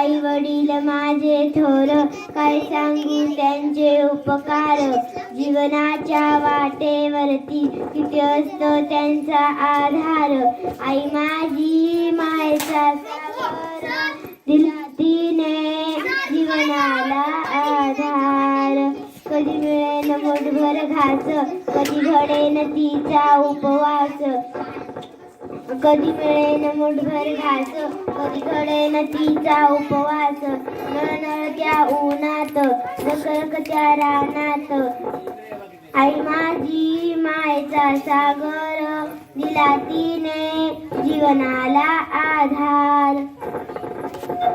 आई वडील माझे थोर काय सांगू त्यांचे उपकार? जीवनाच्या वाटेवरती किती असतो त्यांचा आधार? आई माझी मायचा तिने जीवनाला आधार. कधी मिळेल मोठभर घास कधी घडेन तिचा उपवास. कधी मिळेन मुठभर घास कधी घडेन तिचा उपवास. नळनळ त्या उन्हात रखरख त्या रानात. आई माझी मायचा सागर दिला तिने जीवनाला आधार.